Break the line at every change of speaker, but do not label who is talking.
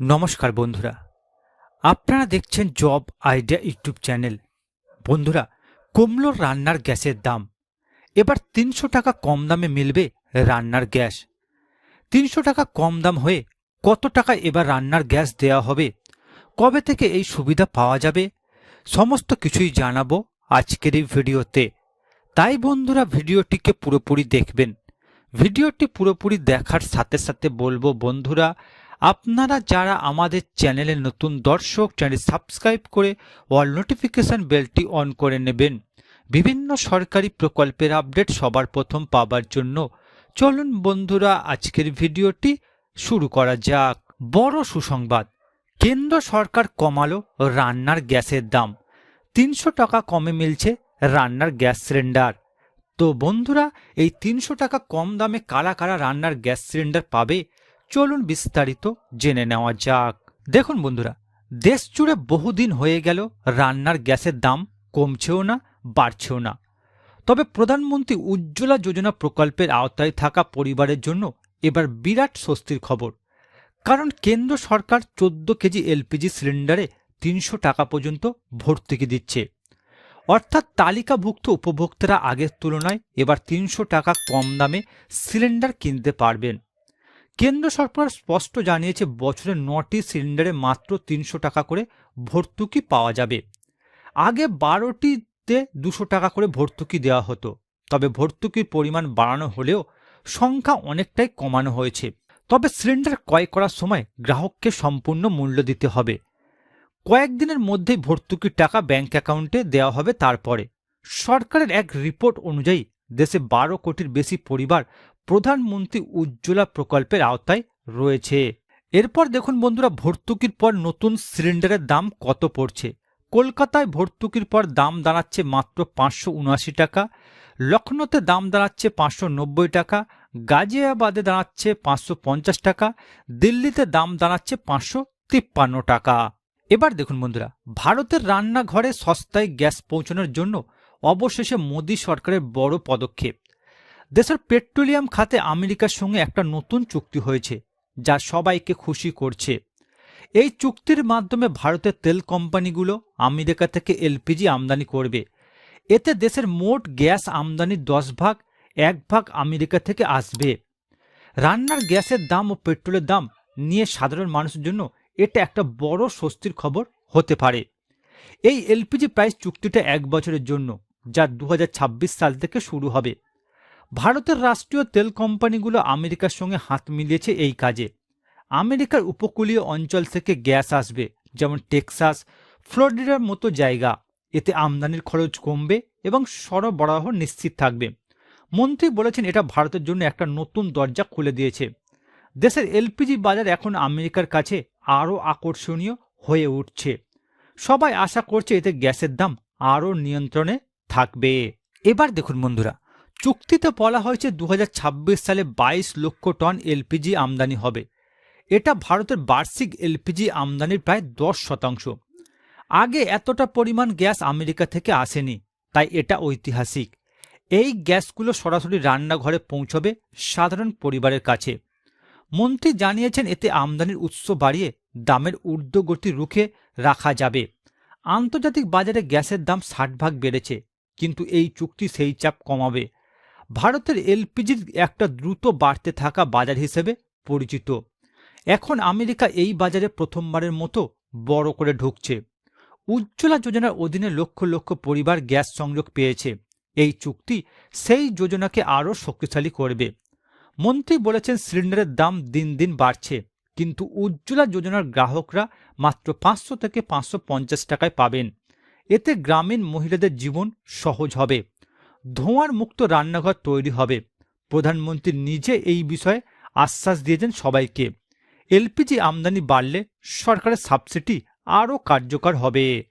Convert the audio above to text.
নমস্কার বন্ধুরা। আপনারা দেখছেন জব আইডিয়া ইউটিউব চ্যানেল। বন্ধুরা কমলো রান্নার গ্যাসের দাম। এবার তিনশো টাকা কম দামে মিলবে রান্নার গ্যাস। তিনশো টাকা কম দাম হয়ে কত টাকা এবার রান্নার গ্যাস দেওয়া হবে? কবে থেকে এই সুবিধা পাওয়া যাবে? সমস্ত কিছুই জানাব আজকের এই ভিডিওতে। তাই বন্ধুরা, ভিডিওটিকে পুরোপুরি দেখবেন। ভিডিওটি পুরোপুরি দেখার সাথে সাথে বলব, বন্ধুরা আপনারা যারা আমাদের চ্যানেলে নতুন দর্শক, চ্যানেল সাবস্ক্রাইব করে অল নোটিফিকেশন বেলটি অন করে নেবেন। বিভিন্ন সরকারি প্রকল্পের আপডেট সবার প্রথম পাবার জন্য চলুন বন্ধুরা, আজকের ভিডিওটি শুরু করা যাক। বড় সুসংবাদ, কেন্দ্র সরকার কমালো রান্নার গ্যাসের দাম। তিনশো টাকা কমে মিলছে রান্নার গ্যাস সিলিন্ডার। তো বন্ধুরা, এই তিনশো টাকা কম দামে কারা কারা রান্নার গ্যাস সিলিন্ডার পাবে? চলুন বিস্তারিত জেনে নেওয়া যাক। দেখুন বন্ধুরা, দেশ জুড়ে বহুদিন হয়ে গেল রান্নার গ্যাসের দাম কমছেও না, বাড়ছেও না। তবে প্রধানমন্ত্রী উজ্জ্বলা যোজনা প্রকল্পের আওতায় থাকা পরিবারের জন্য এবার বিরাট স্বস্তির খবর। কারণ কেন্দ্র সরকার চোদ্দ কেজি এলপিজি সিলিন্ডারে তিনশো টাকা পর্যন্ত ভর্তুকি দিচ্ছে। অর্থাৎ তালিকাভুক্ত উপভোক্তারা আগের তুলনায় এবার তিনশো টাকা কম দামে সিলিন্ডার কিনতে পারবেন। কেন্দ্র সরকার স্পষ্ট জানিয়েছে, বছরে নটি সিলিন্ডারে মাত্র তিনশো টাকা করে ভর্তুকি পাওয়া যাবে। আগে বারোটিতে দুশো টাকা করে ভর্তুকি দেওয়া হতো। তবে ভর্তুকির পরিমাণ বাড়ানো হলেও সংখ্যা অনেকটাই কমানো হয়েছে। তবে সিলিন্ডার ক্রয় করার সময় গ্রাহককে সম্পূর্ণ মূল্য দিতে হবে। কয়েকদিনের মধ্যেই ভর্তুকির টাকা ব্যাংক অ্যাকাউন্টে দেওয়া হবে তারপরে। সরকারের এক রিপোর্ট অনুযায়ী দেশে বারো কোটির বেশি পরিবার প্রধানমন্ত্রী উজ্জ্বলা প্রকল্পের আওতায় রয়েছে। এরপর দেখুন বন্ধুরা, ভর্তুকির পর নতুন সিলিন্ডারের দাম কত পড়ছে? কলকাতায় ভর্তুকির পর দাম দাঁড়াচ্ছে মাত্র পাঁচশো উনআশি টাকা লখনৌতে দাম দাঁড়াচ্ছে পাঁচশো নব্বই টাকা, গাজিয়াবাদে দাঁড়াচ্ছে পাঁচশো পঞ্চাশ টাকা, দিল্লিতে দাম দাঁড়াচ্ছে পাঁচশো তিপ্পান্ন টাকা। এবার দেখুন বন্ধুরা, ভারতের রান্নাঘরে সস্তায় গ্যাস পৌঁছানোর জন্য অবশেষে মোদী সরকারের বড় পদক্ষেপ। দেশের পেট্রোলিয়াম খাতে আমেরিকার সঙ্গে একটা নতুন চুক্তি হয়েছে, যা সবাইকে খুশি করছে। এই চুক্তির মাধ্যমে ভারতের তেল কোম্পানিগুলো আমেরিকা থেকে এলপিজি আমদানি করবে। এতে দেশের মোট গ্যাস আমদানির দশ ভাগ, এক ভাগ আমেরিকা থেকে আসবে। রান্নার গ্যাসের দাম ও পেট্রোলের দাম নিয়ে সাধারণ মানুষের জন্য এটা একটা বড় স্বস্তির খবর হতে পারে। এই এলপিজি প্রাইস চুক্তিটা এক বছরের জন্য, যা দু হাজার ছাব্বিশ সাল থেকে শুরু হবে। ভারতের রাষ্ট্রীয় তেল কোম্পানিগুলো আমেরিকার সঙ্গে হাত মিলিয়েছে এই কাজে। আমেরিকার উপকূলীয় অঞ্চল থেকে গ্যাস আসবে, যেমন টেক্সাস, ফ্লোরিডার মতো জায়গা। এতে আমদানির খরচ কমবে এবং সরবরাহ নিশ্চিত থাকবে। মন্ত্রী বলেছেন এটা ভারতের জন্য একটা নতুন দরজা খুলে দিয়েছে। দেশের এলপিজি বাজার এখন আমেরিকার কাছে আরও আকর্ষণীয় হয়ে উঠছে। সবাই আশা করছে এতে গ্যাসের দাম আরও নিয়ন্ত্রণে থাকবে। এবার দেখুন বন্ধুরা চুক্তিতে বলা হয়েছে দু হাজার ছাব্বিশ সালে ২২ লক্ষ টন এলপিজি আমদানি হবে। এটা ভারতের বার্ষিক এলপিজি আমদানির প্রায় দশ শতাংশ। আগে এতটা পরিমাণ গ্যাস আমেরিকা থেকে আসেনি, তাই এটা ঐতিহাসিক। এই গ্যাসগুলো সরাসরি রান্নাঘরে পৌঁছবে সাধারণ পরিবারের কাছে। মন্ত্রী জানিয়েছেন এতে আমদানির উৎস বাড়িয়ে দামের ঊর্ধ্বগতি রুখে রাখা যাবে। আন্তর্জাতিক বাজারে গ্যাসের দাম ষাট ভাগ বেড়েছে, কিন্তু এই চুক্তি সেই চাপ কমাবে। ভারতের এলপিজির একটা দ্রুত বাড়তে থাকা বাজার হিসেবে পরিচিত। এখন আমেরিকা এই বাজারে প্রথমবারের মতো বড় করে ঢুকছে। উজ্জ্বলা যোজনার অধীনে লক্ষ লক্ষ পরিবার গ্যাস সংযোগ পেয়েছে। এই চুক্তি সেই যোজনাকে আরও শক্তিশালী করবে। মন্ত্রী বলেছেন সিলিন্ডারের দাম দিন দিন বাড়ছে, কিন্তু উজ্জ্বলা যোজনার গ্রাহকরা মাত্র পাঁচশো থেকে পাঁচশো পঞ্চাশ টাকায় পাবেন। এতে গ্রামীণ মহিলাদের জীবন সহজ হবে। ধোঁয়ার মুক্ত রান্নাঘর তৈরি হবে। প্রধানমন্ত্রী নিজে এই বিষয়ে আশ্বাস দিয়েছেন সবাইকে। এলপিজি আমদানি বাড়লে সরকারের সাবসিডি আরও কার্যকর হবে।